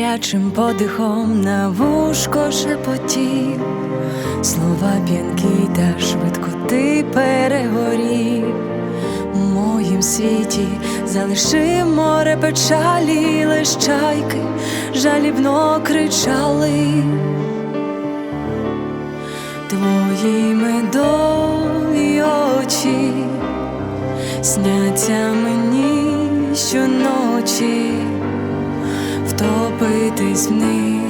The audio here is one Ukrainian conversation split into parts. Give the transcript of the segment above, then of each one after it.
гарячим подихом на вушко шепотів, слова п'янкі та швидко ти перегорів. У моїм світі залишив море печалі, лиш чайки жалібно кричали. Твої медові очі сняться мені щоночі, втопитись в них.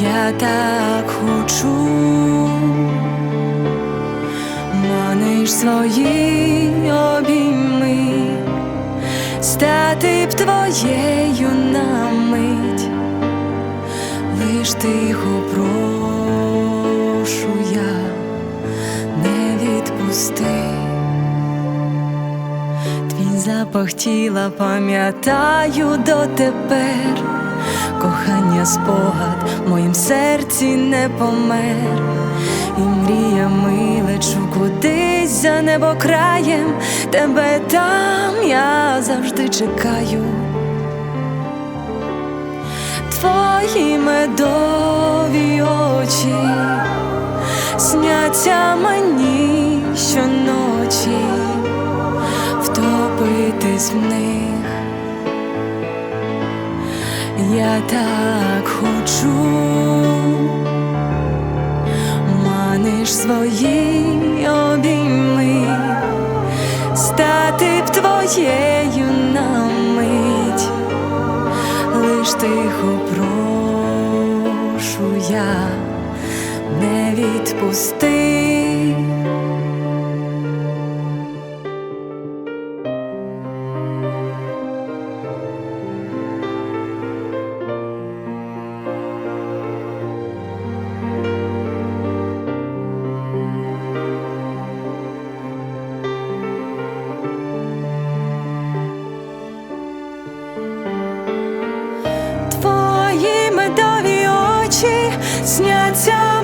Я так хочу, маниш свої обійми, стати б твоєю на мить, лиш тихо прошу я, не відпусти. Твій запах тіла пам'ятаю дотепер, кохання спогад в моїм серці не помер, і мріями лечу кудись за небокраєм, тебе там я завжди чекаю. Твої медові очі сняться мені щоночі втопитись в них. Я так хочу, маниш свої обійми, стати б твоєю на мить, лиш тихо прошу я, не відпусти. Медові очі сняться